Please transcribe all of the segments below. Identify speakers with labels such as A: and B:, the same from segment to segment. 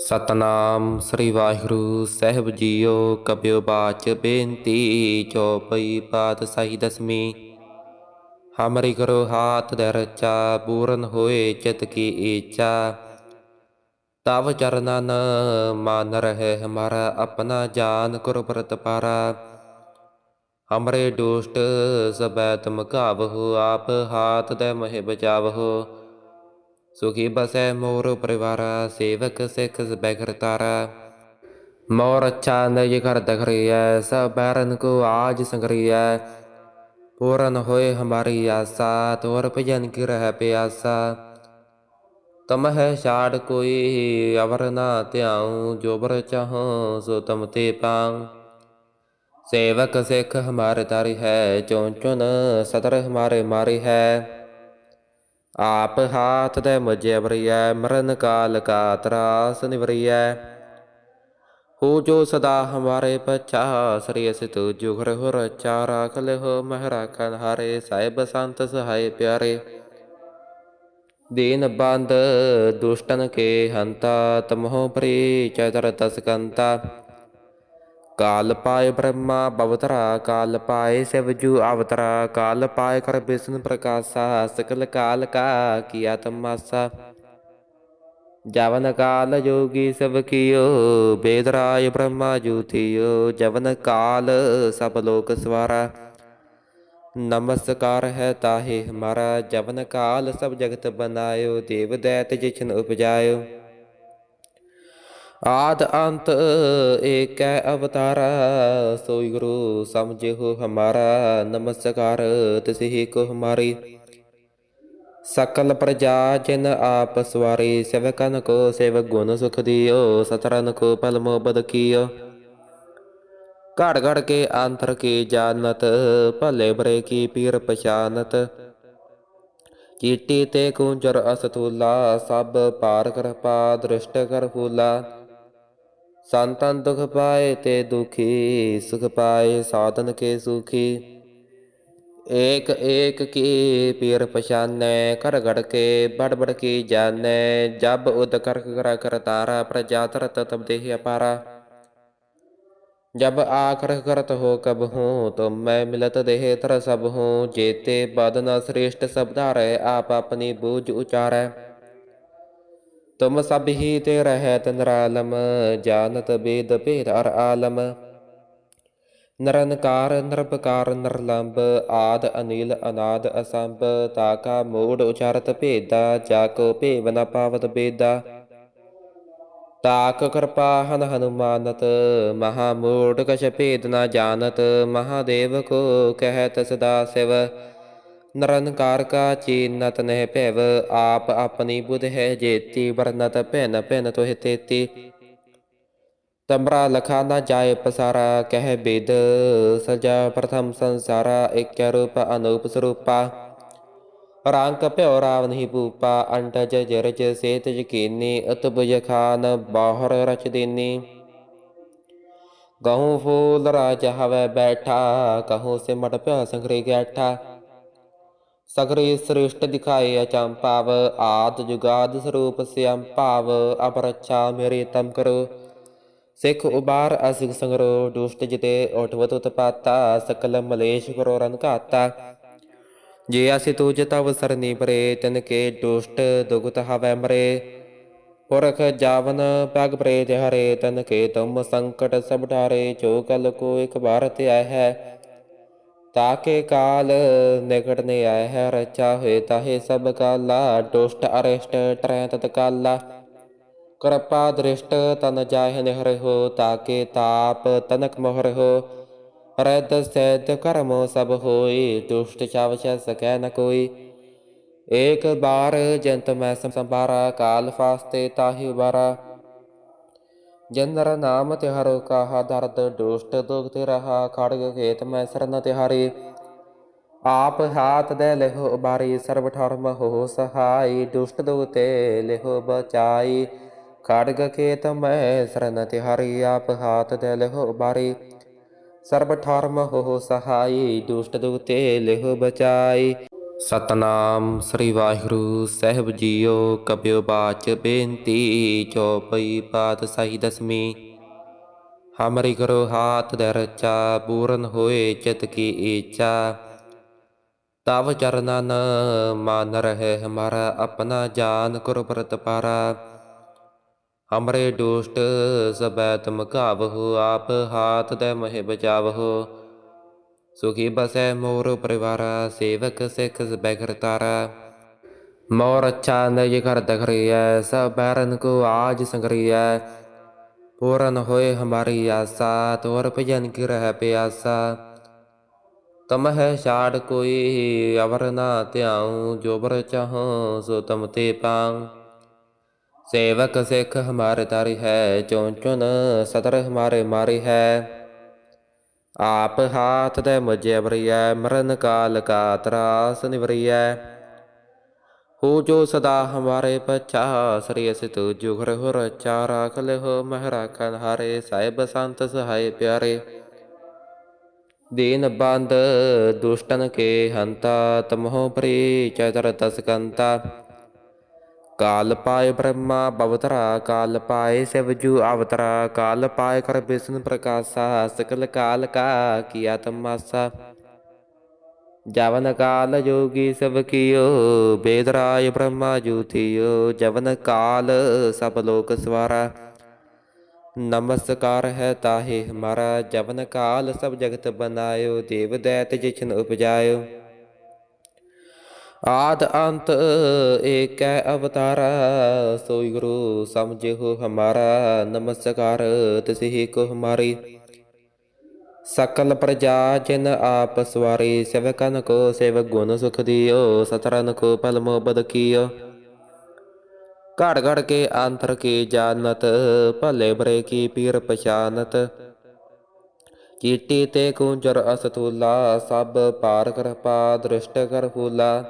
A: ਸਤਨਾਮ ਸ੍ਰੀ ਵਾਹਿਗੁਰੂ ਸਾਹਿਬ ਜੀਓ ਕਬਿਓ ਬਾਚ ਬੇਨਤੀ ਚੌਪਈ ਪਾਤ ਸਹੀ ਦਸਮੀ। ਹਮਰੀ ਕਰੋ ਹਾਥ ਦੇ ਰਚਾ ਪੂਰਨ ਹੋਏ ਚਿਤ ਕੀ ਈਚਾ। ਤਵ ਚਰਨਨ ਮਾਨ ਰਹੇ ਹਮਾਰਾ ਆਪਣਾ ਜਾਨ ਕਰੋ ਪ੍ਰਤ ਪਾਰਾ। ਹਮਰੇ ਦੁਸ਼ਟ ਸਬੈ ਤੁਮ ਕਾਵਹੁ ਆਪ ਹਾਥ ਦੇ ਮਹਿ ਬਚਾਵਹੁ। ਸੁਖੀ ਬਸੈ ਮੋਰ ਪਰਿਵਾਰਾ, ਸੇਵਕ ਸਿਖ ਸਬੈ ਕਰਤਾਰਾ ਮੋਰ ਅੱਛਾ ਨਜ ਕਰ ਦਖਰੀਐ, ਸਭ ਬੈਰਨ ਕੋ ਆਜ ਸੰਗਰੀਐ। ਪੂਰਨ ਹੋਏ ਹਮਾਰੀ ਆਸਾ, ਤੋਰ ਭਜਨ ਕੀ ਰਹਿ ਪਿਆਸਾ। ਤਮ ਹੈ ਛਾੜ ਕੋਈ ਅਵਰ ਨਾ ਧਿਆਉ ਜੋਬਰ ਚਾਹੋ ਸੋ ਤਮ ਤੇ ਪਾਉ। ਸੇਵਕ ਸਿੱਖ ਹਮਾਰੇ ਤਾਰੀ ਹੈ, ਚੋਂ ਚੁਨ ਸਦਰ ਹਮਾਰੇ ਮਾਰੀ ਹੈ। ਆਪ ਹਾਥ ਦੇ ਮਜੇ ਵਰੀਐ ਮਰਨ ਕਾਲ ਕਾ ਤਰਾਸ ਨਿਵਰੀਐ। ਹੋ ਜੋ ਸਦਾ ਹਮਾਰੇ ਪਛਾ ਸ੍ਰੀ ਅਸਿ ਤੂ ਜੁਗਰ ਹੋ ਰਚਾ ਰਾਖ ਲਿਓ ਮਹਿ ਰਾਖਨ ਹਾਰੇ, ਸਾਹਿਬ ਸੰਤ ਸਹਾਇ ਪਿਆਰੇ। ਦੀਨ ਬੰਦ ਦੁਸ਼ਟਨ ਕੇ ਹੰਤਾ, ਤਮਹੁ ਪ੍ਰੀ ਚਤਰ ਤਸਕੰਤਾ। ਕਾਲ ਪਾਏ ਬ੍ਰਹਮਾ ਬਵਤਰਾ, ਕਾਲ ਪਾਏ ਸਿਵਜੂ ਅਵਤਰਾ, ਕਾਲ ਪਾਏ ਕਰ ਬਿਸ਼ਨ ਪ੍ਰਕਾਸ਼ਾ, ਸਕਲ ਕਾਲ ਕਾ ਕੀਆ ਤਮਾਸਾ। ਜਵਨ ਕਾਲ ਜੋਗੀ ਸਭ ਕੀਓ ਬੇਦਰਾਇ ਬ੍ਰਹਮਾ ਜੂਥਿਓ ਜਵਨ ਕਾਲ ਸਭ ਲੋਕ ਸਵਾਰਾ। ਨਮਸਕਾਰ ਹੈ ਤਾਹੇ ਹਮਾਰਾ, ਜਵਨ ਕਾਲ ਸਭ ਜਗਤ ਬਨਾਇਓ, ਦੇਵ ਦੈਤ ਜਿਛਨ ਉਪਜਾਇਓ। ਆਦ ਅੰਤ ਏਕੈ ਅਵਤਾਰਾ, ਸੋਈ ਗੁਰੂ ਸਮਝਿਓ ਹਮਾਰਾ, ਨਮਸਕਾਰ ਤਿਸਹੀ ਕੋ ਹਮਾਰੀ। ਸਕਲ ਪ੍ਰਜਾ ਜਿਨ ਆਪ ਸਵਾਰੀ, ਸੇਵਕਨ ਕੋ ਸੇਵ ਗੁਣ ਸੁਖ ਦਿਓ, ਸਤਰਨ ਕੋ ਪਲ ਮੋਬਦ ਕੀਓ। ਘੜ ਘੜ ਕੇ ਅੰਤਰ ਕੀ ਜਾਣਤ, ਭਲੇ ਬਰੇ ਕੀ ਪੀਰ ਪਛਾਨਤ। ਚੀਟੀ ਤੇ ਕੁੰਜਰ ਅਸਤੂਲਾ, ਸਭ ਪਾਰ ਕਿਰਪਾ ਦ੍ਰਿਸ਼ਟ ਕਰ ਫੂਲਾ संतन दुख पाए ते दुखी, सुख पाए साधन के सुखी। एक एक की पीर पहचाने कर गढ़ के बड़ बड़ की जाने। जब उद कर करा कर तारा प्रजातर तब देह अपारा। जब आकर करत हो कब हूँ तो मैं मिलत देह तर सब हूँ। जेते बदना श्रेष्ठ सबदार आप अपनी बूझ उचारे। ਤੁਮ ਸਭ ਹੀ ਤੇ ਰਹਿਤ ਨਰਾਲਮ, ਜਾਣਤ ਬੇਦ ਭੇਦ ਅਰ ਆਲਮ। ਨਰਨਕਾਰ ਨਿਰਪਕਾਰ ਨਿਰਲੰਬ, ਆਦ, ਅਨਿਲ, ਅਨਾਦ, ਅਸੰਭ ਤਾਕਾ ਮੂੜ ਉਚਾਰਤ ਭੇਦਾ, ਜਾ ਕੋ ਭੇਵ ਨ ਪਾਵਤ ਬੇਦਾ। ਤਾਕ ਕਿਰਪਾ ਹਨ ਹਨੂਮਾਨਤ, ਮਹਾ ਮੂੜ ਕਛ ਭੇਦ ਨ ਜਾਣਤ, ਮਹਾਦੇਵ ਕੋ ਕਹਿਤ ਸਦਾ ਸਿਵ। ਨਿਰੰਕਾਰ ਕਾ ਚੀਨਤ ਨਹਿ ਭੈਵ, ਆਪ ਆਪਣੀ ਬੁਧ ਹੈ ਜੇਤੀ, ਵਰਨਤ ਭਿਨ ਭਿਨ ਤੋਹਿ ਤੇਤੀ। ਤਮਰਾ ਲਖਾ ਨਾ ਜਾਏ ਪਸਾਰਾ, ਕਹਿ ਬੇਦ, ਸਜਾ ਪ੍ਰਥਮ ਸੰਸਾਰਾ, ਇਕ ਰੂਪ ਅਨੂਪ ਸਰੂਪਾ। ਰੰਗ ਭਿਓ ਰਾਵ ਨਹੀਂ ਭੂਪਾ, ਅੰਟਜ ਜਰਜ ਸੇਤ ਯਕੀਨੀ ਅਤਬੁਜ ਖਾਨ ਬਾਹਰ ਰਚ ਦੇਨੀ। ਗਹੂ ਫੂਲ ਰਾਜ ਹਵੈ ਬੈਠਾ, ਕਹੂ ਸਿਮਟ ਭਿਓ ਸੰਗਰੇ ਗੈਠਾ। ਸਗਰੇ ਸ੍ਰਿਸ਼ਟ ਦਿਖਾਏ ਅਚੰਪਾਵ ਆਦ ਜੁਗਾਦ ਸਰੂਪ ਸਿਅੰ ਭਾਵ ਅਪਰਛਾ ਮੇਰੇ ਤਮ ਕਰੋ। ਸਿੱਖ ਉਬਾਰ ਅਸਿਕ ਸੰਗਰੋ, ਦੁਸ਼ਟ ਜਿਤੇ ਉਠਵਤ ਉਤਪਾਤਾ, ਸਕਲ ਮਲੇਸ਼ ਕਰੋ ਰਨ ਘਾਤਾ। ਜੇ ਅਸੀਂ ਤੁਜ ਤਵ ਸਰਨੀ ਪਰੇ, ਤਨ ਕੇ ਦੁਸ਼ਟ ਦੁਗਤ ਹਵੈ ਮਰੇ। ਪੁਰਖ ਜਾਵਨ ਪਗ ਪ੍ਰੇ ਹਰੇ, ਤਨ ਕੇ ਤੁਮ ਸੰਕਟ ਸਭ ਡਾਰੇ ਜੋ ਕਲ ਕੋ ਇਕ ਬਾਰ ਤੇ ਆਇ ਹੈ। ਤਾਕੇ ਕਾਲ ਨਿਕਟ ਨੇ ਆਇ ਹੈ, ਰਚਾ ਹੋਏ ਤਾਹੇ ਸਭ ਕਾਲਾ ਦੁਸ਼ਟ ਅਰਿਸ਼ਟ ਟਰੈ ਤਤ ਕਾਲਾ। ਕਿਰਪਾ ਦ੍ਰਿਸ਼ਟ ਤਨ ਜਾਹਿ ਨਿਹਰ ਹੋ, ਤਾਕੇ ਤਾਪ ਤਨਕ ਮੋਹਰ ਹੋ। ਰਦ ਸੈਦ ਕਰਮੋ ਸਭ ਹੋਈ, ਦੁਸ਼ਟ ਚਾਵਛ ਸਕੈ ਨ ਕੋਈ। ਏਕ ਬਾਰ ਜੰਤ ਮੈਂ ਸੰਭਾਰਾ, ਕਾਲ ਫਾਸਤੇ ਤਾਹੀ ਬਾਰਾ ਜਨਰ ਨਾਮ ਤਿਹਾਰੋ ਕਾਹਾ ਦਰਦ ਦੁਸ਼ਟ ਦੁਖ ਤੇ ਰਹਾ ਖੜਗ ਖੇਤ ਮੈਂ ਸਰਨ ਆਪ ਹਾਥ ਦੇ ਲਿਹੋ ਬਾਰੀ ਸਰਬ ਠਰਮ ਹੋ ਸਹਾਈ, ਦੁਸ਼ਟ ਦੁਖ ਤੇ ਲਿਹੋ ਬਚਾਈ। ਖੜਗ ਖੇਤ ਮੈਂ ਸਰਨ ਤਿਹਾਰੀ, ਆਪ ਹਾਥ ਦੇ ਲਿਹੋ ਬਾਰੀ ਸਰਬ ਠਰਮ ਹੋ ਸਹਾਈ, ਦੁਸ਼ਟ ਦੁਖ ਲਿਹੋ ਬਚਾਈ। ਸਤਨਾਮ ਸ੍ਰੀ ਵਾਹਿਗੁਰੂ ਸਾਹਿਬ ਜੀਓ ਕਬਿਓ ਬਾਚ ਬੇਨਤੀ ਚੌਪਈ ਪਾਤ ਸਹੀ ਦਸਮੀ ਹਮਰੀ ਕਰੋ ਹਾਥ ਦੇ ਰਚਾ ਪੂਰਨ ਹੋਏ ਚਿਤ ਕੀ ਈਚਾ। ਤਵ ਚਰਨਨ ਮਾਨ ਰਹੇ ਹਮਾਰਾ ਆਪਣਾ ਜਾਨ ਕਰੋ ਪ੍ਰਤ ਪਾਰਾ। ਹਮਰੇ ਦੁਸ਼ਟ ਸਬੈ ਤੁਮ ਕਾਵਹੁ ਆਪ ਹਾਥ ਦੇ ਮਹਿ ਬਚਾਵਹੁ। ਸੁਖੀ ਬਸੈ ਮੋਰ ਪਰਿਵਾਰ, ਸੇਵਕ ਸਿਖ ਸਬੈ ਕਰਤਾਰਾ ਮੋਰ ਅੱਛਾ ਨਯ ਕਰ ਦਖਰੀਐ, ਸਭ ਬੈਰਨ ਕੋ ਆਜ ਸੰਗਰੀਐ। ਪੂਰਨ ਹੋਏ ਹਮਾਰੀ ਆਸਾ, ਤੋਰ ਭਜਨ ਕੀ ਰਹਿ ਪਿਆਸਾ। ਤਮ ਹੈ ਛਾੜ ਕੋਈ ਅਵਰ ਨਾ ਧਿਆਉ ਜੋਬਰ ਚਾਹੋ ਸੋ ਤਮ ਤੇ ਪਾਉ। ਸੇਵਕ ਸਿੱਖ ਹਮਾਰੇ ਤਾਰੀ ਹੈ ਚੁਣ ਚੁਣ ਸਦਰ ਹਮਾਰੇ ਮਾਰੀ ਹੈ। ਆਪ ਹਾਥ ਦੇ ਮੁਝੇ ਬਰੀਐ ਮਰਨ ਕਾਲ ਕਾ ਤਰਾਸ ਨਿਵਰੀਐ। ਹੋ ਜੋ ਸਦਾ ਹਮਾਰੇ ਪਛਾ ਸ੍ਰੀ ਅਸਿ ਤੂ ਜੁਗਰ ਹੋ ਰਚਾ ਰਾਖ ਲਿਓ ਮਹਿ ਰਾਖਨ ਹਾਰੇ, ਸਾਹਿਬ ਸੰਤ ਸਹਾਇ ਪਿਆਰੇ। ਦੀਨ ਬੰਦ ਦੁਸ਼ਟਨ ਕੇ ਹੰਤਾ, ਤਮਹੁ ਪ੍ਰੀ ਚਤਰ ਤਸਕੰਤਾ। ਕਾਲ ਪਾਏ ਬ੍ਰਹਮਾ ਬਵਤਰਾ ਕਾਲ ਪਾਏ ਸਿਵਜੂ ਅਵਤਰਾ ਕਾਲ ਪਾਏ ਕਰ ਬਿਸ਼ਨ ਪ੍ਰਕਾਸ਼ਾ ਸਕਲ ਕਾਲ ਕਾ ਕੀਆ ਤਮਾਸਾ ਜਵਨ ਕਾਲ ਜੋਗੀ ਸਭ ਕੀਓ ਬੇਦਰਾਇ ਬ੍ਰਹਮਾ ਜੂਥਿਓ ਜਵਨ ਕਾਲ ਸਭ ਲੋਕ ਸਵਾਰਾ ਨਮਸਕਾਰ ਹੈ ਤਾਹੇ ਹਮਾਰਾ ਜਵਨ ਕਾਲ ਸਭ ਜਗਤ ਬਨਾਇਓ ਦੇਵ ਦੈਤ ਜਿਛਨ ਉਪਜਾਇਓ ਆਦ ਅੰਤ ਏਕੈ ਅਵਤਾਰਾ, ਸੋਈ ਗੁਰੂ ਸਮਝਿਓ ਹਮਾਰਾ, ਨਮਸਕਾਰ ਤਿਸਹੀ ਕੋ ਹਮਾਰੀ। ਸਕਲ ਪ੍ਰਜਾ ਜਿਨ ਆਪ ਸਵਾਰੀ, ਸੇਵਕਨ ਕੋ ਸੇਵ ਗੁਣ ਸੁਖ ਦਿਓ, ਸਤਰਨ ਕੋ ਪਲ ਮੋਬਦ ਕੀਓ। ਘੜ ਘੜ ਕੇ ਅੰਤਰ ਕੀ ਜਾਣਤ, ਭਲੇ ਬਰੇ ਕੀ ਪੀਰ ਪਛਾਨਤ। ਚੀਟੀ ਤੇ ਕੁੰਜਰ ਅਸਤੂਲਾ, ਸਭ ਪਾਰ ਕਿਰਪਾ ਦ੍ਰਿਸ਼ਟ ਕਰ ਫੂਲਾ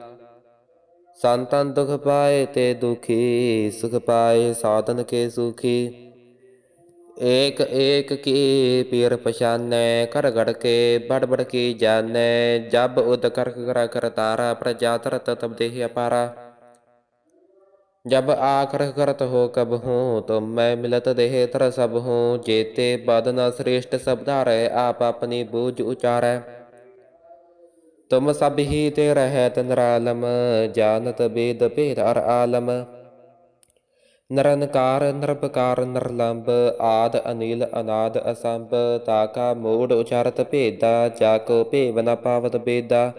A: संतन दुख पाए ते दुखी, सुख पाए साधन के सुखी। एक एक की पीर पछाने कर गढ़ के बड़ बड़ की जाने जब उद कर करा कर तारा प्रजातर तब देह अपारा। जब आकर करत तो हो कब हूँ तो मैं मिलत देह तर सब हूँ। जेते बदना श्रेष्ठ सबदार आप अपनी बूझ उचारे। ਤੁਮ ਸਭ ਹੀ ਤੇ ਰਹਿਤ ਨਰਾਲਮ, ਜਾਣਤ ਬੇਦ ਭੇਦ ਅਰ ਆਲਮ। ਨਰਨਕਾਰ ਨਿਰਪਕਾਰ ਨਿਰਲੰਬ, ਆਦ, ਅਨਿਲ, ਅਨਾਦ, ਅਸੰਭ ਤਾਕਾ ਮੂੜ ਉਚਾਰਤ ਭੇਦਾ, ਜਾ ਕੋ ਭੇਵ ਨ ਪਾਵਤ ਬੇਦਾ।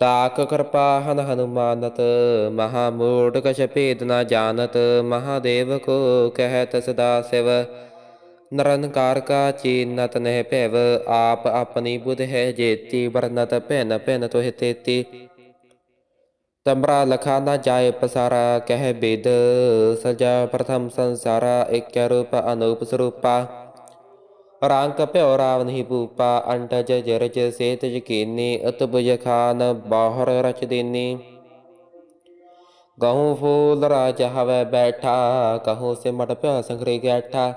A: ਤਾਕ ਕਿਰਪਾ ਹਨ ਹਨੂਮਾਨਤ, ਮਹਾ ਮੂੜ ਕਛ ਭੇਦ ਨ ਜਾਣਤ, ਮਹਾਦੇਵ ਕੋ ਕਹਿਤ ਸਦਾ ਸਿਵ। ਨਰਨਕਾਰ ਕਾ ਚੀਨਤ ਨਹਿ ਭੈਵ, ਆਪ ਆਪਣੀ ਬੁਧ ਹੈ ਜੇਤੀ, ਵਰਨਤ ਭਿਨ ਭਿਨ ਤੋਹਿ ਤੇਤੀ। ਤਮਰਾ ਲਖਾ ਨਾ ਜਾਏ ਪਸਾਰਾ, ਕਹਿ ਬੇਦ, ਸਜਾ ਪ੍ਰਥਮ ਸੰਸਾਰਾ, ਇਕ ਰੂਪ ਅਨੂਪ ਸਰੂਪਾ। ਰੰਗ ਭਿਓ ਰਾਵ ਨਹੀਂ ਪੂਪਾ ਅੰਟਜ ਜਰਜ ਸੇਤ ਯਕੀਨੀ ਅਤਬੁਜ ਖਾਨ ਬਾਹਰ ਰਚ ਦੇਨੀ। ਗਹੂੰ ਫੂਲ ਰਾਜ ਹਵੈ ਬੈਠਾ, ਕਹੂ ਸਿਮਟ ਭਿਓ ਸੰਗਰੇ ਗੈਠਾ।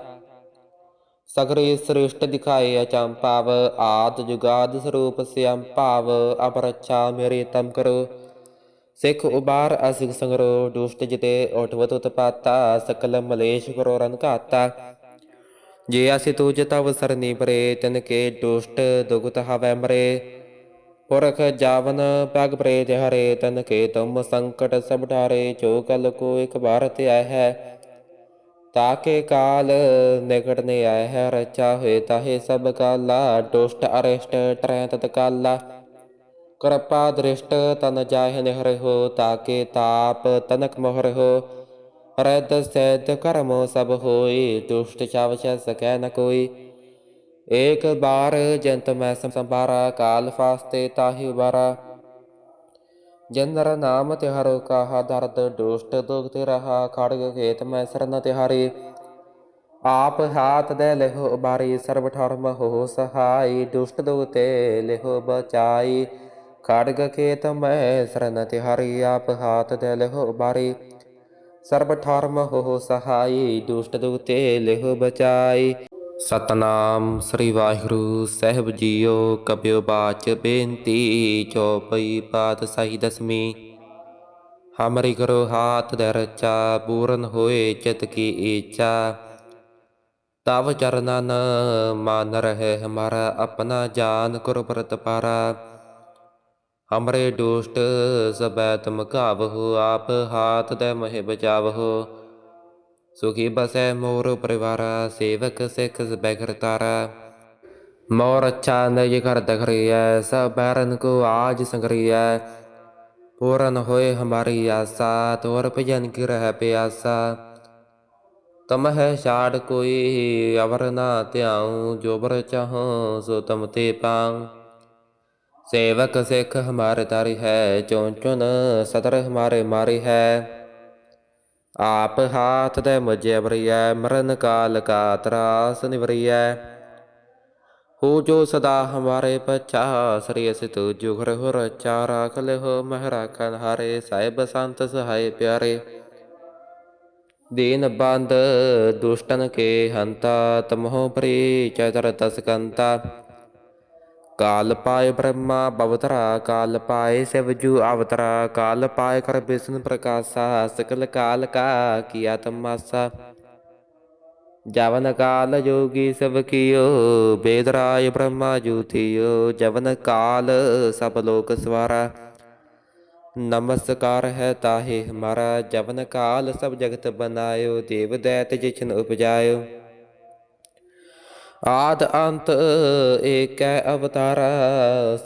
A: ਸਗਰੇ ਸ੍ਰਿਸ਼ਟ ਦਿਖਾਏ ਭਾਵ, ਆਦ ਜੁਗਾਦ ਸਰੂਪ ਸਿਅੰ ਭਾਵ ਅਪਰਛਾ ਮੇਰੇ ਤਮ ਕਰੋ। ਸਿੱਖ ਉਬਾਰ ਅਸਿਕ ਸੰਗਰੋ, ਦੁਸ਼ਟ ਜਿਤੇ ਉਠਵਤ ਉਤਪਾਤਾ, ਸਕਲ ਮਲੇਸ਼ ਕਰੋ ਰਨ ਘਾਤਾ। ਜੇ ਅਸੀਂ ਤੁਜ ਤਵ ਸਰਨੀ ਪਰੇ, ਤਨ ਕੇ ਦੁਸ਼ਟ ਦੁਗਤ ਹਵੈ ਮਰੇ। ਪੁਰਖ ਜਾਵਨ ਪਗ ਪ੍ਰੇ ਹਰੇ, ਤਨ ਕੇ ਤੁਮ ਸੰਕਟ ਸਭ ਡਾਰੇ ਜੋ ਕਲ ਕੋ ਇਕ ਬਾਰ ਤੇ ਆਇ ਹੈ। ਤਾਕੇ ਕਾਲ ਨਿਕਟ ਨੇ ਆਇ ਹੈ, ਰਚਾ ਹੋਏ ਤਾਹੇ ਸਭ ਕਾਲਾ ਦੁਸ਼ਟ ਅਰਿਸ਼ਟ ਟਰੈ ਤਤ ਕਾਲਾ। ਕਿਰਪਾ ਦ੍ਰਿਸ਼ਟ ਤਨ ਜਾਹਿ ਨਿਹਰਿ ਹੋ, ਤਾਕੇ ਤਾਪ ਤਨਕ ਮੋਹਰ ਹੋ। ਰਦ ਸੈਦ ਕਰਮ ਸਭ ਹੋਈ, ਦੁਸ਼ਟ ਚਾਵ ਛ ਸਕੈ ਨ ਕੋਈ। ਏਕ ਬਾਰ ਜੰਤ ਮੈਂ ਸੰਭਾਰਾ, ਕਾਲ ਫਾਸਤੇ ਤਾਹੀ ਬਾਰਾ ਜਨਰ ਨਾਮ ਤਿਹਾਰੋ ਕਾਹਾ ਦਰਦ ਦੁਸ਼ਟ ਦੁਖ ਤੇ ਰਹਾ ਖੜਗ ਖੇਤ ਮੈਂ ਸਰਨ ਆਪ ਹਾਥ ਦੇ ਲਿਹੋ ਉਬਾਰੀ, ਸਰਬ ਠਰਮ ਹੋ ਸਹਾਈ, ਦੁਸ਼ਟ ਦੁਖ ਤੇ ਲਿਹੋ ਬਚਾਈ। ਖੜਗ ਖੇਤ ਮੈਂ ਸਰਨ ਤਿਹਾਰੀ, ਆਪ ਹਾਥ ਦੇ ਲਿਹੋ ਬਾਰੀ ਸਰਬ ਠਰਮ ਹੋ ਸਹਾਈ, ਦੁਸ਼ਟ ਦੁਖ ਤੇ ਲਿਹੋ ਬਚਾਈ। ਸਤਨਾਮ ਸ੍ਰੀ ਵਾਹਿਗੁਰੂ ਸਾਹਿਬ ਜੀਓ, ਕਬਿਓ ਬਾਚ ਬੇਨਤੀ ਚੌਪਈ ਪਾਤ ਸਹੀ ਦਸਮੀ ਹਮਰੀ ਕਰੋ ਹਾਥ ਦੇ ਪੂਰਨ ਹੋਏ ਚਿਤ ਕੀ ਈਚਾ। ਤਵ ਚਰਨਨ ਮਾਨ ਰਹੇ ਹਮਾਰਾ ਆਪਣਾ ਜਾਨ ਕਰੋ ਪ੍ਰਤ ਪਾਰਾ। ਹਮਰੇ ਦੁਸ਼ਟ ਸਬੈ ਤੁਮ ਕਾਵਹੁ ਆਪ ਹਾਥ ਦੇ ਮਹਿ ਬਚਾਵਹੁ। ਸੁਖੀ ਬਸੈ ਮੋਰ ਪਰਿਵਾਰ, ਸੇਵਕ ਸਿਖ ਸਬੈ ਕਰਤਾਰਾ ਮੋਰ ਅੱਛਾ ਨਜ ਕਰ ਦਖਰੀਐ, ਸਭ ਬੈਰਨ ਕੋ ਆਜ ਸੰਗਰੀਐ। ਪੂਰਨ ਹੋਏ ਹਮਾਰੀ ਆਸਾ, ਤੋਰ ਭਜਨ ਕੀ ਰਹਿ ਪਿਆਸਾ। ਤਮ ਹੈ ਛਾੜ ਕੋਈ ਅਵਰ ਨਾ ਧਿਆਉ ਜੋਬਰ ਚਾਹੋ ਸੋ ਤਮ ਤੇ ਪਾਉ। ਸੇਵਕ ਸਿੱਖ ਹਮਾਰੇ ਤਾਰੀ ਹੈ ਚੁਣ ਚੁਣ ਸਦਰ ਹਮਾਰੇ ਮਾਰੀ ਹੈ। ਆਪ ਹਾਥ ਦੇ ਮੁਝੇ ਬਰੀਐ ਮਰਨ ਕਾਲ ਕਾ ਤਰਾਸ ਨਿਵਰੀਐ। ਹੋ ਜੋ ਸਦਾ ਹਮਾਰੇ ਪਛਾ ਸ੍ਰੀ ਅਸਿਤ ਜੁਗਰ ਹੋ ਰਚਾ ਰਾਖ ਲਿਓ ਮਹਿ ਰਾਖਨ ਹਾਰੇ। ਸਾਹਿਬ ਸੰਤ ਸਹਾਇ ਪਿਆਰੇ, ਦੀਨ ਬੰਦ ਦੁਸ਼ਟਨ ਕੇ ਹੰਤਾ, ਤਮਹੁ ਪ੍ਰੀ ਚਤਰ ਤਸਕੰਤਾ। ਕਾਲ ਪਾਏ ਬ੍ਰਹਮਾ ਬਵਤਰਾ ਕਾਲ ਪਾਏ ਸਿਵਜੂ ਅਵਤਰਾ ਕਾਲ ਪਾਏ ਕਰ ਬਿਸ਼ਨ ਪ੍ਰਕਾਸ਼ਾ ਸਕਲ ਕਾਲ ਕਾ ਕੀਆ ਤਮਾਸਾ ਜਵਨ ਕਾਲ ਜੋਗੀ ਸਭ ਕੀਓ ਬੇਦਰਾਇ ਬ੍ਰਹਮਾ ਜੂਥਿਓ ਜਵਨ ਕਾਲ ਸਭ ਲੋਕ ਸਵਾਰਾ ਨਮਸਕਾਰ ਹੈ ਤਾਹੇ ਹਮਾਰਾ ਜਵਨ ਕਾਲ ਸਭ ਜਗਤ ਬਨਾਇਓ ਦੇਵ ਦੈਤ ਜਿਛਨ ਉਪਜਾਇਓ ਆਦ ਅੰਤ ਏਕੈ ਅਵਤਾਰਾ,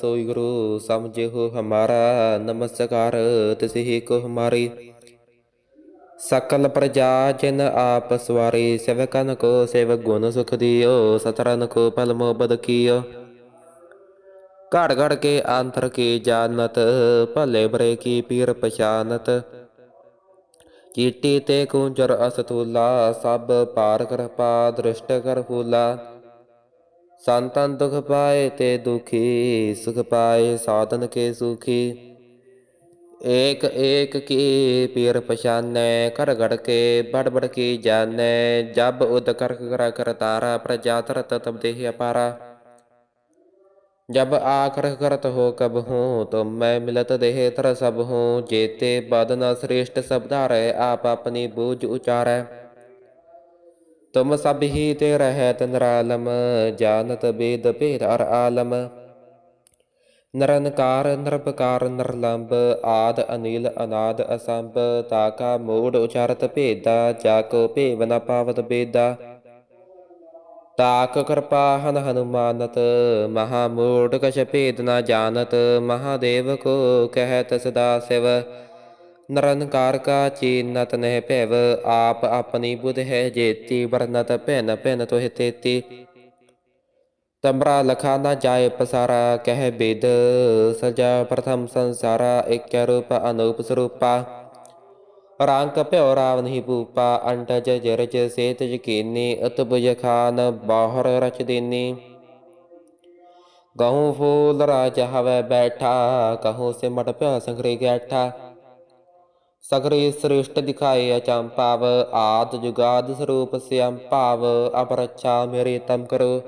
A: ਸੋਈ ਗੁਰੂ ਸਮਝਿਓ ਹਮਾਰਾ, ਨਮਸਕਾਰ ਤਿਸਹੀ ਕੋ ਹਮਾਰੀ। ਸਕਲ ਪ੍ਰਜਾ ਜਿਨ ਆਪ ਸਵਾਰੀ, ਸੇਵਕਨ ਕੋ ਸੇਵ ਗੁਣ ਸੁਖ ਦਿਓ, ਸਤਰਨ ਕੋ ਪਲ ਮੋਬਦ ਕੀਓ। ਘੜ ਘੜ ਕੇ ਅੰਤਰ ਕੀ ਜਾਣਤ, ਭਲੇ ਬਰੇ ਕੀ ਪੀਰ ਪਛਾਨਤ। ਚੀਟੀ ਤੇ ਕੁੰਜਰ ਅਸਤੂਲਾ, ਸਭ ਪਾਰ ਕਿਰਪਾ ਦ੍ਰਿਸ਼ਟ ਕਰ ਫੂਲਾ संतन दुख पाए ते दुखी, सुख पाए साधन के सुखी। एक एक की पीर पहचाने कर गढ़ के बड़ बड़ की जाने। जब उद कर कर कर तारा प्रजातर तब देह अपारा। जब आकर करत हो कब हूँ तो मैं मिलत देह तर सब हूँ। जेते बदना श्रेष्ठ शब्दार आप अपनी बूझ उचार। ਤੁਮ ਸਭ ਹੀ ਤੇ ਰਹਿਤ ਨਰਾਲਮ, ਜਾਣਤ ਬੇਦ ਭੇਦ ਅਰ ਆਲਮ। ਨਰਨਕਾਰ ਨਿਰਪਕਾਰ ਨਿਰਲੰਬ, ਆਦ, ਅਨਿਲ, ਅਨਾਦ, ਅਸੰਭ ਤਾਕਾ ਮੂੜ ਉਚਾਰਤ ਭੇਦਾ, ਜਾ ਕੋ ਭੇਵ ਨ ਪਾਵਤ ਬੇਦਾ। ਤਾਕ ਕਿਰਪਾ ਹਨ ਹਨੂਮਾਨਤ, ਮਹਾ ਮੂੜ ਕਛ ਭੇਦ ਨ ਜਾਣਤ, ਮਹਾਦੇਵ ਕੋ ਕਹਿਤ ਸਦਾ ਸਿਵ। ਨਿਰੰਕਾਰ ਕਾ ਚੀਨਤ ਨਹਿ ਭੈਵ ਆਪ ਆਪਣੀ ਬੁਧ ਹੈ ਜੇਤੀ ਵਰਨਤ ਭਿਨ ਭਿਨ ਤੋਹਿ ਤੇਤੀ ਤਮਰਾ ਲਖਾ ਨਾ ਜਾਏ ਪਸਾਰਾ ਕਹਿ ਬੇਦ ਸਜਾ ਪ੍ਰਥਮ ਸੰਸਾਰਾ ਇਕ ਰੂਪ ਅਨੂਪ ਸਰੂਪਾ ਰੰਗ ਭਿਓ ਰਾਵ ਨਹੀਂ ਪੂਪਾ ਅੰਟਜ ਜਰਜ ਸੇਤ ਯਕੀਨੀ ਅਤਬੁਜ ਖਾਨ ਬਾਹਰ ਰਚ ਦੇਨੀ ਗਹੂੰ ਫੂਲ ਰਾਜ ਹਵੈ ਬੈਠਾ ਕਹੂੰ ਸਿਮਟ ਭਿਓ ਸੰਗਰੇ ਗੈਠਾ ਸਗਰੇ ਸ੍ਰਿਸ਼ਟ ਦਿਖਾਏ ਭਾਵ, ਆਦ ਜੁਗਾਦ ਸਰੂਪ ਸਿਅੰ ਭਾਵ ਅਪਰਛਾ ਮੇਰੇ ਤਮ ਕਰੋ।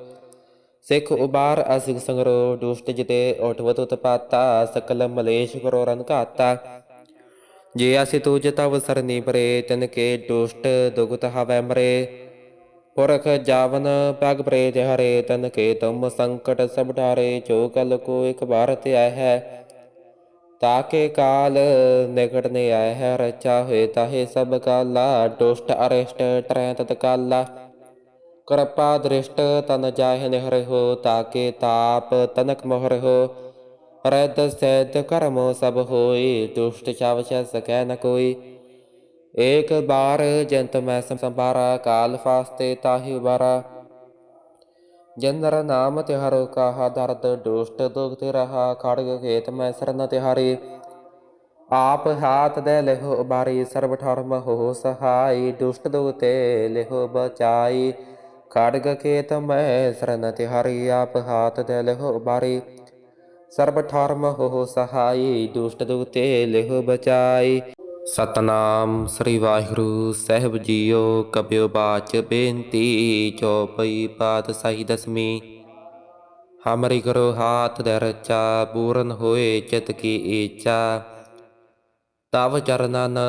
A: ਸਿੱਖ ਉਬਾਰ ਅਸਿਕ ਸੰਗਰੋ, ਦੁਸ਼ਟ ਜਿਤੇ ਉਠਵਤ ਉਤਪਾਤਾ, ਸਕਲ ਮਲੇਸ਼ ਕਰੋ ਰਨ ਜੇ ਅਸੀਂ ਤੂਜ ਤਵ ਸਰਨੀ ਪਰੇ, ਤਨ ਕੇ ਦੁਸ਼ਟ ਦੁਗਤ ਹਵੈ ਮਰੇ। ਪੁਰਖ ਜਾਵਨ ਪਗ ਪਰੇ ਤੇ ਹਰੇ, ਤਨ ਕੇ ਤੁਮ ਸੰਕਟ ਸਭ ਢਾਰੇ ਜੋ ਕਲ ਕੋ ਇਕ ਬਾਰ ਤੇ ਆਇ ਹੈ ਤਾਕੇ ਕਾਲ ਨਿਕਟ ਨੇ ਆਇ ਹੈ, ਰਚਾ ਹੋਏ ਤਾਹੇ ਸਭ ਕਾਲਾ ਦੁਸ਼ਟ ਅਰਿਸ਼ਟ ਟਰੈ ਤਤ ਕਾਲਾ। ਕਿਰਪਾ ਦ੍ਰਿਸ਼ਟ ਤਨ ਜਾਹਿ ਨਿਹਰ ਹੋ, ਤਾਕੇ ਤਾਪ ਤਨਕ ਮੋਹਰ ਹੋ। ਰਦ ਸੈਦ ਕਰਮੋ ਸਭ ਹੋਈ, ਦੁਸ਼ਟ ਚਾਵ ਛ ਸਕੈ ਨ ਕੋਈ। ਏਕ ਬਾਰ ਜੰਤ ਮੈਂ ਸੰਭਾਰਾ, ਕਾਲ ਫਾਸਤੇ ਤਾਹੀ ਬਾਰਾ ਜਨਰ ਨਾਮ ਤਿਹਾਰੋ ਕਾਹਾ ਦਰਦ ਦੁਸ਼ਟ ਦੁਖ ਰਹਾ, ਖੜਗ ਖੇਤ ਮੈਂ ਸਰਨ ਤਿਹਾਰੀ। ਆਪ ਹਾਥ ਦੇ ਲਿਹੋ ਬਾਰੀ ਸਰਬ ਠਰਮ ਹੋ ਸਹਾਈ ਦੁਸ਼ਟ ਦੁਖਤੇ ਲਿਹੋ ਬਚਾਈ। ਖੜਗ ਖੇਤ ਮੈਂ ਸਰਨ ਤਿਹਾਰੀ, ਆਪ ਹਾਥ ਦੇ ਲਿਹੋ ਬਾਰੀ ਸਰਬ ਠਰਮ ਹੋ ਸਹਾਈ ਦੁਸ਼ਟ ਦੁਖਤੇ ਲਿਹੁ ਬਚਾਈ। ਸਤਨਾਮ ਸ੍ਰੀ ਵਾਹਿਗੁਰੂ ਸਾਹਿਬ ਜੀਓ ਕਬਿਓ ਬਾਚ ਬੇਨਤੀ ਚੌਪਈ ਪਾਤ ਸਾਈ ਦਸਮੀ ਹਮਰੀ ਕਰੋ ਹਾਥ ਦੇ ਰਚਾ, ਪੂਰਨ ਹੋਏ ਚਿਤ ਕੀ ਈਚਾ। ਤਵ ਚਰਨਨ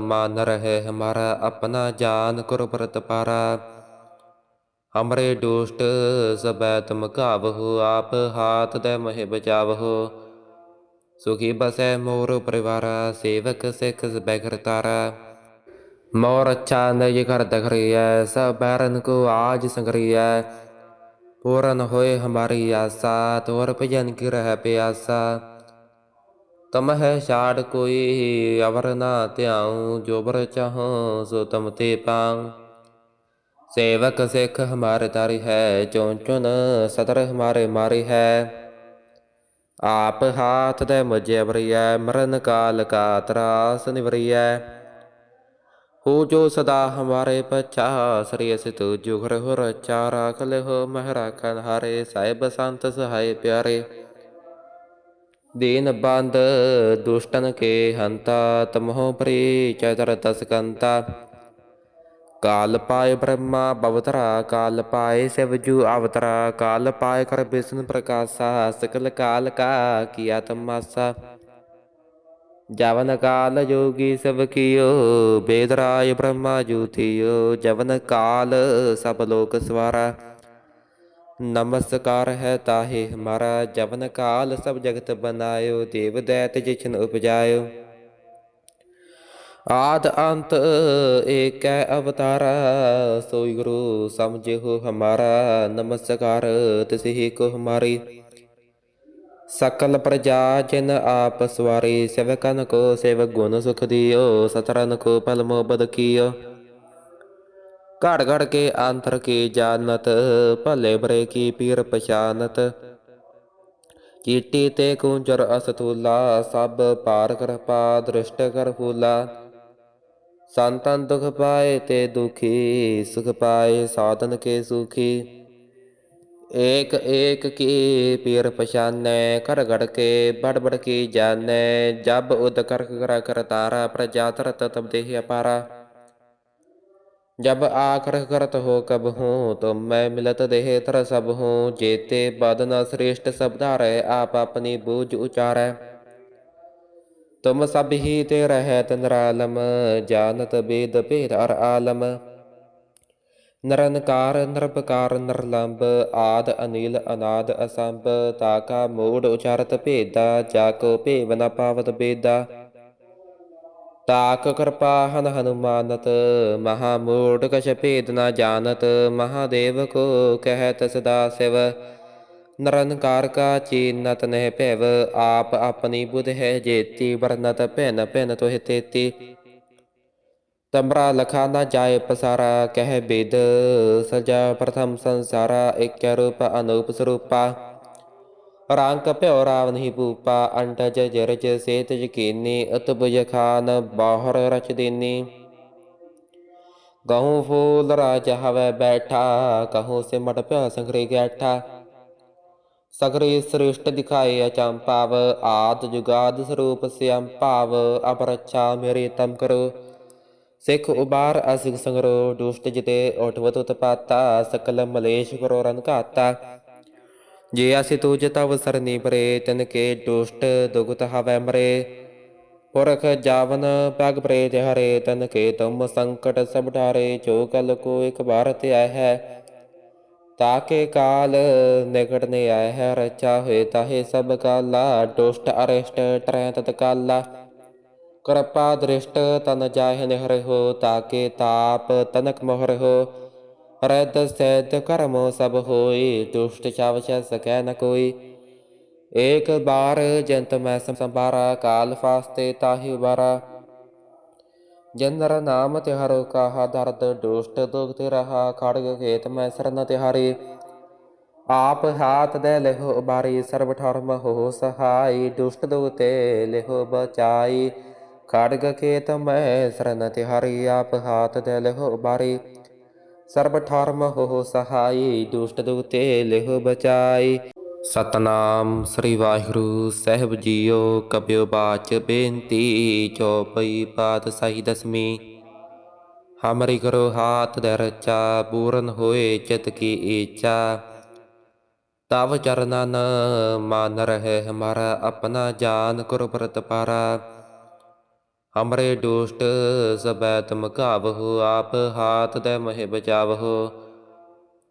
A: ਮਾਨ ਰਹੇ ਹਮਾਰਾ ਆਪਣਾ ਜਾਨ ਕਰੋ ਪ੍ਰਤ ਪਾਰਾ। ਹਮਰੇ ਦੁਸ਼ਟ ਸਬੈ ਤੁਮ ਕਾਵਹੁ ਆਪ ਹਾਥ ਦੇ ਮਹਿ ਬਚਾਵਹੁ। ਸੁਖੀ ਬਸੈ ਮੋਰ ਪਰਿਵਾਰ ਸੇਵਕ ਸਿਖ ਸਬੈ ਕਰਤਾਰਾ ਮੋਰ ਅੱਛਾ ਨਜ ਕਰ ਦਖਰੀਐ ਸਭ ਬੈਰਨ ਕੋ ਆਜ ਸੰਗਰੀਐ ਪੂਰਨ ਹੋਏ ਹਮਾਰੀ ਆਸਾ ਤੋਰ ਭਜਨ ਕੀ ਰਹਿ ਪਿਆਸਾ ਤਮ ਹੈ ਛਾੜ ਕੋਈ ਅਵਰ ਨਾ ਧਿਆਉ ਜੋ ਬਰ ਚਾਹੋ ਸੋ ਤਮ ਤੇ ਪਾਉ ਸੇਵਕ ਸਿੱਖ ਹਮਾਰੇ ਤਾਰੀ ਹੈ ਚੋਂ ਚੁਨ ਸਦਰ ਹਮਾਰੇ ਮਾਰੀ ਹੈ ਆਪ ਹਾਥ ਦੇ ਮੁਝੇ ਵਰਿਐ ਮਰਨ ਕਾਲ ਕਾ ਤਰਾਸ ਨਿਵਰਿਐ ਹੋ ਜੋ ਸਦਾ ਹਮਾਰੇ ਪਛਾ ਸ੍ਰੀ ਅਸਿਤ ਜੁਗਰ ਹੋ ਰਚਾ ਰਾਖ ਲਿਓ ਮਹਿ ਰਾਖਨ ਹਾਰੇ ਸਾਹਿਬ ਸੰਤ ਸਹਾਇ ਪਿਆਰੇ ਦੀਨ ਬੰਦ ਦੁਸ਼ਟਨ ਕੇ ਹੰਤਾ ਤਮਹੁ ਪ੍ਰੀ ਚਤਰ ਤਸਕੰਤਾ ਕਾਲ ਪਾਏ ਬ੍ਰਹਮਾ ਬਵਤਰਾ ਕਾਲ ਪਾਏ ਸਿਵਜੂ ਅਵਤਰਾ ਕਾਲ ਪਾਏ ਕਰ ਬਿਸ਼ਨ ਪ੍ਰਕਾਸ਼ਾ ਸਕਲ ਕਾਲ ਕਾ ਕੀਆ ਤਮਾਸਾ ਜਵਨ ਕਾਲ ਜੋਗੀ ਸਭ ਕੀਓ ਬੇਦਰਾਇ ਬ੍ਰਹਮਾ ਜੂਥਿਓ ਜਵਨ ਕਾਲ ਸਭ ਲੋਕ ਸਵਾਰਾ ਨਮਸਕਾਰ ਹੈ ਤਾਹੇ ਹਮਾਰਾ ਜਵਨ ਕਾਲ ਸਭ ਜਗਤ ਬਨਾਇਓ ਦੇਵ ਦੈਤ ਜਿਛਨ ਉਪਜਾਇਓ ਆਦ ਅੰਤ ਏਕੈ ਅਵਤਾਰਾ, ਸੋਈ ਗੁਰੂ ਸਮਝਿਓ ਹਮਾਰਾ, ਨਮਸਕਾਰ ਤਿਸਹੀ ਕੋ ਹਮਾਰੀ। ਸਕਲ ਪ੍ਰਜਾ ਜਿਨ ਆਪ ਸਵਾਰੀ, ਸੇਵਕਨ ਕੋ ਸੇਵਕ ਗੁਣ ਸੁਖ ਦਿਓ, ਸਤਰਨ ਕੋ ਪਲ ਬਦ ਕੀਓ। ਘੜ ਘੜ ਕੇ ਅੰਤਰ ਕੀ ਜਾਣਤ, ਭਲੇ ਬਰੇ ਕੀ ਪੀਰ ਪਛਾਨਤ। ਚੀਟੀ ਤੇ ਕੁੰਜਰ ਅਸਤੂਲਾ ਸਭ ਪਾਰ ਕਰਪਾ ਦ੍ਰਿਸ਼ਟ ਕਰ ਫੂਲਾ। संतन दुख पाए ते दुखी, सुख पाए साधन के सुखी। एक एक की पीर पहचाने कर गढ़ के बड़ बड़ की जाने। जब उद कर कर कर तारा प्रजातर तब देह अपारा। जब आकर करत हो कब हूँ तो मैं मिलत देह तर सब हूँ। जेते बदना श्रेष्ठ सबदार आप अपनी बूझ उचार। ਤੁਮ ਸਭ ਹੀ ਤੇ ਰਹਿਤ ਨਰਾਲਮ, ਜਾਣਤ ਬੇਦ ਭੇਦ ਅਰ ਆਲਮ। ਨਰਨਕਾਰ ਨਿਰਪਕਾਰ ਨਿਰਲੰਬ, ਆਦ, ਅਨੀਲ, ਅਨਾਦ, ਅਸੰਭ ਤਾਕਾ ਮੂੜ ਉਚਾਰਤ ਭੇਦਾ, ਜਾ ਕੋ ਭੇਵ ਨ ਪਾਵਤ ਬੇਦਾ। ਤਾਕ ਕਿਰਪਾ ਹਨ ਹਨੂਮਾਨਤ, ਮਹਾ ਮੂੜ ਕਛ ਭੇਦ ਨ ਜਾਣਤ, ਮਹਾਦੇਵ ਕੋ ਕਹਿਤ ਸਦਾ ਸਿਵ। ਨਿਰੰਕਾਰ ਕਾ ਚੀਨਤ ਨਹਿ ਭੈਵ ਆਪ ਆਪਣੀ ਬੁਧ ਹੈ ਜੇਤੀ ਵਰਨਤ ਭਿਨ ਭਿਨ ਤੋਹਿ ਤੇਤੀ ਤਮਰਾ ਲਖਾ ਨਾ ਜਾਏ ਪਸਾਰਾ ਕਹਿ ਬੇਦ ਸਜਾ ਪ੍ਰਥਮ ਸੰਸਾਰਾ ਇਕ ਰੂਪ ਅਨੂਪ ਸਰੂਪਾ ਰੰਗ ਭਿਓ ਰਾਵ ਨਹੀਂ ਪੂਪਾ ਅੰਟਜ ਜਰਜ ਸੇਤ ਯਕੀਨੀ ਅਤਬੁਜ ਖਾਨ ਬਾਹਰ ਰਚ ਦੇਨੀ ਗਹੂ ਫੂਲ ਰਾਜ ਹਵੇ ਬੈਠਾ ਕਹੂ ਸਿਮਟ ਪਿਆ ਸੰਗਰੇ ਗੈਠਾ ਸਗਰੇ ਸ੍ਰਿਸ਼ਟ ਦਿਖਾਏ ਅਚੰਪਾਵ ਆਦ ਜੁਗਾਦ ਸਰੂਪ ਸਿਅੰ ਭਾਵ, ਅਪਰਛਾ ਮੇਰੇ ਤਮ ਕਰੋ। ਸਿੱਖ ਉਬਾਰ ਅਸਿਕ ਸੰਗਰੋ, ਦੁਸ਼ਟ ਜਿਤੇ ਉਠਵਤ ਉਤਪਾਤਾ, ਸਕਲ ਮਲੇਸ਼ ਕਰੋ ਰਨ ਜੇ ਅਸੀਂ ਤੂਜ ਤਵ ਸਰਨੀ ਪਰੇ, ਤਨ ਕੇ ਦੁਸ਼ਟ ਦੁਗਤ ਹਵੈ ਮਰੇ। ਪੁਰਖ ਜਾਵਨ ਪਗ ਪਰੇ ਤੇ ਹਰੇ, ਤਨ ਕੇ ਤੁਮ ਸੰਕਟ ਸਭ ਢਾਰੇ ਜੋ ਕਲ ਕੋ ਇਕ ਬਾਰ ਤੇ ਆਇ ਹੈ। ਤਾਕੇ ਕਾਲ ਨਿਕਟ ਨੇ ਆਇ ਹੈ, ਰਚਾ ਹੋਏ ਤਾਹੇ ਸਭ ਕਾਲਾ ਦੁਸ਼ਟ ਅਰਿਸ਼ਟ ਟਰੈ ਤਤ ਕਾਲਾ। ਕਿਰਪਾ ਦ੍ਰਿਸ਼ਟ ਤਨ ਜਾਹਿ ਨਿਹਰ ਹੋ, ਤਾਕੇ ਤਾਪ ਤਨਕ ਮੋਹਰ ਹੋ। ਰਦ ਸੈਦ ਕਰਮੋ ਸਭ ਹੋਈ, ਦੁਸ਼ਟ ਚਾਵਛ ਸਕੈ ਨ ਕੋਈ। ਏਕ ਬਾਰ ਜੰਤ ਮੈਂ ਸੰਭਾਰਾ, ਕਾਲ ਫਾਸਤੇ ਤਾਹੀ ਬਾਰਾ ਜਨਰ ਨਾਮ ਤਿਹਾਰੋ ਕਾਹਾ ਦਰਦ ਦੁਸ਼ਟ ਦੁਖ ਰਹਾ, ਖੜਗ ਖੇਤ ਮੈਂ ਸਰਨ ਤਿਹਾਰੀ। ਆਪ ਹਾਥ ਦੇ ਲਿਹੋ ਬਾਰੀ ਸਰਬ ਠਰਮ ਹੋ ਸਹਾਈ ਦੁਸ਼ਟ ਦੁਖ ਤੇ ਲਿਹੋ ਬਚਾਈ। ਖੜਗ ਖੇਤ ਮੈਂ ਸਰਨ ਤਿਹਾਰੀ, ਆਪ ਹਾਥ ਦੇ ਲਿਹੋ ਬਾਰੀ ਸਰਬ ਠਰਮ ਹੋ ਸਹਾਈ ਦੁਸ਼ਟ ਦੁਖ ਤੇ ਬਚਾਈ। ਸਤਨਾਮ ਸ੍ਰੀ ਵਾਹਿਗੁਰੂ ਸਾਹਿਬ ਜੀਓ, ਕਬਿਓ ਬਾਚ ਬੇਨਤੀ ਚੌਪਈ ਪਾਤਸ਼ਾਹੀ ਦਸਮੀ ਹਮਰੀ ਕਰੋ ਹਾਥ ਦੇ ਰਚਾ, ਪੂਰਨ ਹੋਏ ਚਿਤ ਕੀ ਈਚਾ। ਤਵ ਚਰਨਨ ਮਾਨ ਰਹੇ ਹਮਾਰਾ ਆਪਣਾ ਜਾਨ ਕਰੋ ਪ੍ਰਤ ਪਾਰਾ। ਹਮਰੇ ਦੁਸ਼ਟ ਸਬੈ ਤੁਮ ਕਾਵਹੁ ਆਪ ਹਾਥ ਦੇ ਮਹਿ ਬਚਾਵਹੁ।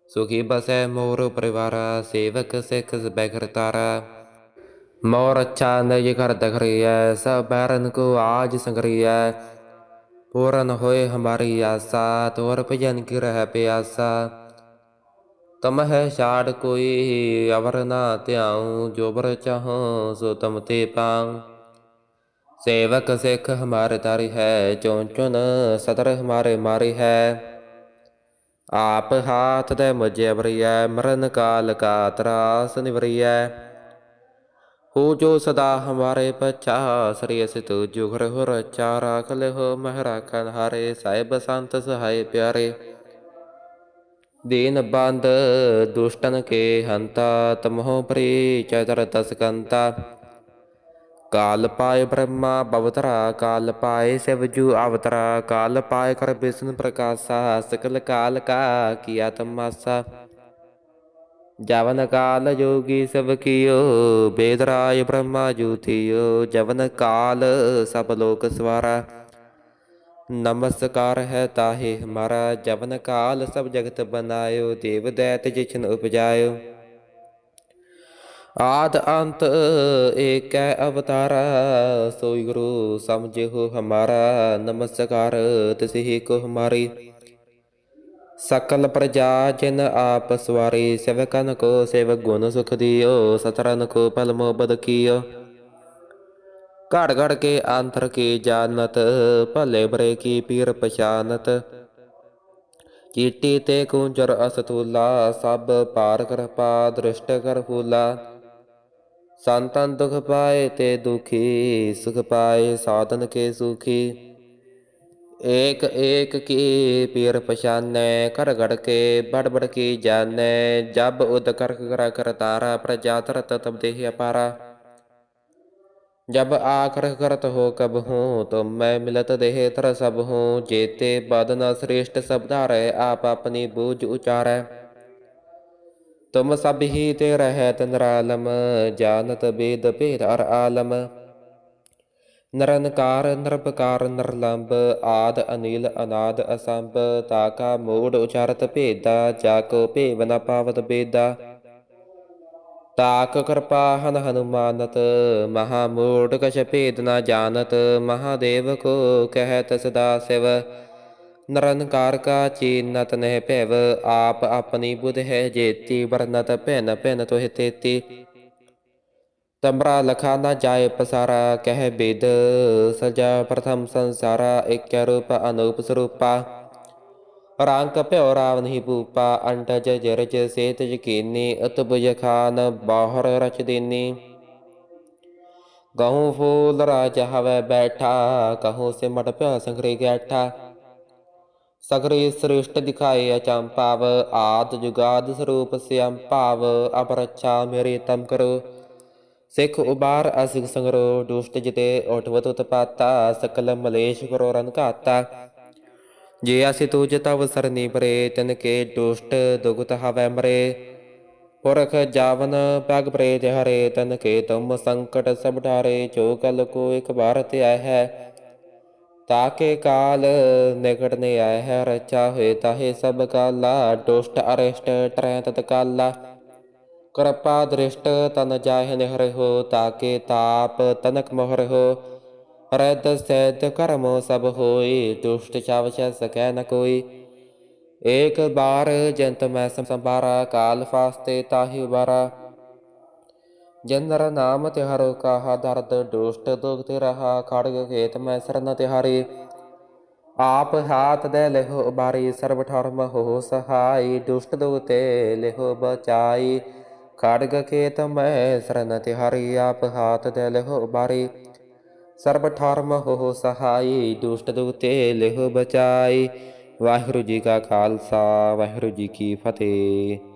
A: ਸੁਖੀ ਬਸੈ ਮੋਰ ਪਰਿਵਾਰ, ਸੇਵਕ ਸਿੱਖ ਸਬੈ ਕਰਤਾਰਾ ਮੋਰ ਅੱਛਾ ਨਜ ਘਰ ਦਖਰੀਐ, ਸਭ ਬੈਰਨ ਕੋ ਆਜ ਸੰਗਰੀਐ। ਪੂਰਨ ਹੋਏ ਹਮਾਰੀ ਆਸਾ, ਤੋਰ ਭਜਨ ਕੀ ਰਹਿ ਪਿਆਸਾ। ਤਮ ਹੈ ਛਾੜ ਕੋਈ ਅਵਰ ਨਾ ਧਿਆਉ, ਜੋਬਰ ਚਾਹੋ ਸੋ ਤਮ ਤੇ ਪਾਉ। ਸੇਵਕ ਸਿੱਖ ਹਮਾਰੇ ਤਾਰੀ ਹੈ, ਚੋਂ ਚੁਨ ਸਦਰ ਹਮਾਰੇ ਮਾਰੀ ਹੈ। ਆਪ ਹਾਥ ਦੇ ਮੁਝੇ ਬਰੀਐ ਮਰਨ ਕਾਲ ਕਾ ਤਰਾਸ ਨਿਵਰੀਐ। ਹੋ ਜੋ ਸਦਾ ਹਮਾਰੇ ਪਛਾ ਸ੍ਰੀ ਅਸਿਤ ਜੁਗਰ ਹੋ ਰਚਾ ਰਾਖ ਲਿਓ ਮਹਿਰਾ ਕਨ ਹਾਰੇ, ਸਾਹਿਬ ਸੰਤ ਸਹਾਇ ਪਿਆਰੇ। ਦੀਨ ਬੰਦ ਦੁਸ਼ਟਨ ਕੇ ਹੰਤਾ, ਤਮਹੁ ਪ੍ਰੀ ਚਤਰ ਤਸਕੰਤਾ ਕਾਲ ਪਾਏ ਬ੍ਰਹਮਾ ਬਵਤਰਾ ਕਾਲ ਪਾਏ ਸਿਵਜੂ ਅਵਤਰਾ ਕਾਲ ਪਾਏ ਕਰ ਬਿਸ਼ਨ ਪ੍ਰਕਾਸ਼ਾ ਸਕਲ ਕਾਲ ਕਾ ਕੀਆ ਤਮਾਸਾ ਜਵਨ ਕਾਲ ਜੋਗੀ ਸਭ ਕੀਓ ਬੇਦਰਾਇ ਬ੍ਰਹਮਾ ਜੂਥਿਓ ਜਵਨ ਕਾਲ ਸਭ ਲੋਕ ਸਵਾਰਾ ਨਮਸਕਾਰ ਹੈ ਤਾਹੇ ਹਮਾਰਾ ਜਵਨ ਕਾਲ ਸਭ ਜਗਤ ਬਨਾਇਓ ਦੇਵ ਦੈਤ ਜਿਛਨ ਉਪਜਾਇਓ ਆਦ ਅੰਤ ਏਕੈ ਅਵਤਾਰਾ, ਸੋਈ ਗੁਰੂ ਸਮਝਿਓ ਹਮਾਰਾ, ਨਮਸਕਾਰ ਤਿਸਹੀ ਕੋ ਹਮਾਰੀ। ਸਕਲ ਪ੍ਰਜਾ ਜਿਨ ਆਪ ਸਵਾਰੀ ਸੇਵਕਨ ਕੋ ਸੇਵਕ ਗੁਣ ਸੁਖ ਦਿਓ ਸਤਰਨ ਕੋ ਪਲ ਬਦ ਕੀਓ। ਘੜ ਘੜ ਕੇ ਅੰਤਰ ਕੀ ਜਾਣਤ, ਭਲੇ ਬਰੇ ਕੀ ਪੀਰ ਪਛਾਨਤ। ਚੀਟੀ ਤੇ ਕੁੰਜਰ ਅਸਤੂਲਾ, ਸਭ ਪਾਰ ਕਰਪਾ ਦ੍ਰਿਸ਼ਟ ਕਰ ਫੂਲਾ ਸੰਤਨ ਦੁਖ ਪਾਏ ਤੇ ਦੁਖੀ ਸੁਖ ਪਾਏ ਸਾਧਨ ਕੇ ਸੁਖੀ ਏਕ ਏਕ ਕੀ ਪੀਰ ਪਛਾਨੈ ਕਰ ਘੜ ਕੇ ਬੜ ਬੜ ਕੀ ਜਾਣੈ ਜਬ ਉਦ ਕਰ ਕਰ ਕਰਤਾਰਾ ਪ੍ਰਜਾ ਤਰਤ ਤਬ ਦੇਹ ਅਪਾਰਾ जब आखर करत हो कब हूँ तो मैं मिलत देह तर सब हूँ जेते बदन श्रेष्ठ शब्दारे आप अपनी बूझ उचारै ਤੁਮ ਸਭ ਹੀ ਤੇ ਰਹਿਤ ਨਰਾਲਮ, ਜਾਣਤ ਬੇਦ ਭੇਦ ਅਰ ਆਲਮ। ਨਰਨਕਾਰ ਨਿਰਪਕਾਰ, ਨਿਰਲੰਬ, ਆਦ, ਅਨੀਲ, ਅਨਾਦ, ਅਸੰਭ ਤਾਕਾ ਮੂੜ ਉਚਾਰਤ ਭੇਦਾ, ਜਾ ਕੋ ਭੇਵ ਨ ਪਾਵਤ ਬੇਦਾ। ਤਾਕ ਕਿਰਪਾ ਹਨ ਹਨੂਮਾਨਤ, ਮਹਾ ਮੂੜ ਕਛ ਭੇਦ ਨ ਜਾਣਤ, ਮਹਾਦੇਵ ਕੋ ਕਹਿਤ ਸਦਾ ਸਿਵ। ਨਿਰੰਕਾਰ ਕਾ ਚੀਨਤ ਨਹਿ ਭੈਵ ਆਪ ਆਪਣੀ ਬੁਧ ਹੈ ਜੇਤੀ ਵਰਨਤ ਭੈਨ ਭੈਨ ਤੋਹਿ ਤੇਤੀ ਤਮਰਾ ਲਖਾ ਨ ਜਾਏ ਪਸਾਰਾ ਕਹਿ ਬੇਦ ਸਜਾ ਪ੍ਰਥਮ ਸੰਸਾਰਾ ਇਕ ਰੂਪ ਅਨੂਪ ਸਰੂਪਾ ਰੰਗ ਭਿਓ ਰਾਵ ਨਹੀਂ ਭੂਪਾ ਅੰਟਜ ਜਰਜ ਸੇਤ ਯਕੀਨੀ ਅਤਬੁਜ ਖਾਨ ਬਾਹਰ ਰਚ ਦੇਨੀ ਗਹੂੰ ਫੂਲ ਰਾਜ ਹਵੇ ਬੈਠਾ ਕਹੂੰ ਸਿਮਟ ਪਿਆ ਸੰਗਰੇ ਗੈਠਾ ਸਗਰੇ ਸ੍ਰਿਸ਼ਟ ਦਿਖਾਏ ਅਚੰਪਾਵ ਆਦ ਜੁਗਾਦ ਸਰੂਪ ਸਿਅੰ ਭਾਵ, ਅਪਰਛਾ ਮੇਰੇ ਤਮ ਕਰੋ। ਸਿੱਖ ਉਬਾਰ ਅਸਿਕ ਸੰਗਰੋ, ਦੁਸ਼ਟ ਜਿਤੇ ਉਠਵਤ ਉਤਪਾਤਾ, ਸਕਲ ਮਲੇਸ਼ ਕਰੋ ਰਨ ਜੇ ਅਸੀਂ ਤੂਜ ਤਵ ਸਰਨੀ ਪਰੇ, ਤਨ ਕੇ ਦੁਸ਼ਟ ਦੁਗਤ ਹਵੈ ਮਰੇ। ਪੁਰਖ ਜਾਵਨ ਪਗ ਪ੍ਰੇ ਹਰੇ, ਤਨ ਕੇ ਤੁਮ ਸੰਕਟ ਸਭ ਢਾਰੇ ਜੋ ਕਲ ਕੋ ਇਕ ਬਾਰ ਤੇ ਆਇ ਹੈ ਤਾਕੇ ਕਾਲ ਨਿਕਟ ਨੇ ਆਇ ਹੈ, ਰਚਾ ਹੋਏ ਤਾਹੇ ਸਭ ਕਾਲਾ ਦੁਸ਼ਟ ਅਰਿਸ਼ਟ ਟਰੈ ਤਤ ਕਾਲਾ। ਕਿਰਪਾ ਦ੍ਰਿਸ਼ਟ ਤਨ ਜਾਹਿ ਨਿਹਰ ਹੋ, ਤਾਕੇ ਤਾਪ ਤਨਕ ਮੋਹਰ ਹੋ। ਰਦ ਸੈਦ ਕਰਮੋ ਸਭ ਹੋਈ, ਦੁਸ਼ਟ ਚਾਵਛ ਸਕੈ ਨ ਕੋਈ। ਏਕ ਬਾਰ ਜੰਤ ਮੈਂ ਸੰਭਾਰਾ, ਕਾਲ ਫਾਸਤੇ ਤਾਹੀ ਬਾਰਾ ਜਨਰ ਨਾਮ ਤਿਹਾਰੋ ਕਾਹਾ ਦਰਦ ਦੁਸ਼ਟ ਦੁਖ ਤੇ ਰਹਾ, ਖੜਗ ਖੇਤ ਮੈਂ ਸਰਨ ਤਿਹਾਰੀ। ਆਪ ਹਾਥ ਦੇ ਲਿਹੋ ਬਾਰੀ ਸਰਬ ਠਰਮ ਹੋ ਸਹਾਈ ਦੁਸ਼ਟ ਦੁਖ ਲਿਹੋ ਬਚਾਈ। ਖੜਗ ਖੇਤ ਮੈਂ ਸਰਨ ਤਿਹਾਰੀ, ਆਪ ਹਾਥ ਦੇ ਲਿਹੋ ਬਾਰੀ ਸਰਬ ਠਰਮ ਹੋ ਸਹਾਈ ਦੁਸ਼ਟ ਦੁਖਤੇ ਲਿਹੁ ਬਚਾਈ। ਵਾਹਿਗੁਰੂ ਜੀ ਕਾ ਖਾਲਸਾ, ਵਾਹਿਗੁਰੂ ਜੀ ਕੀ ਫਤਿਹ।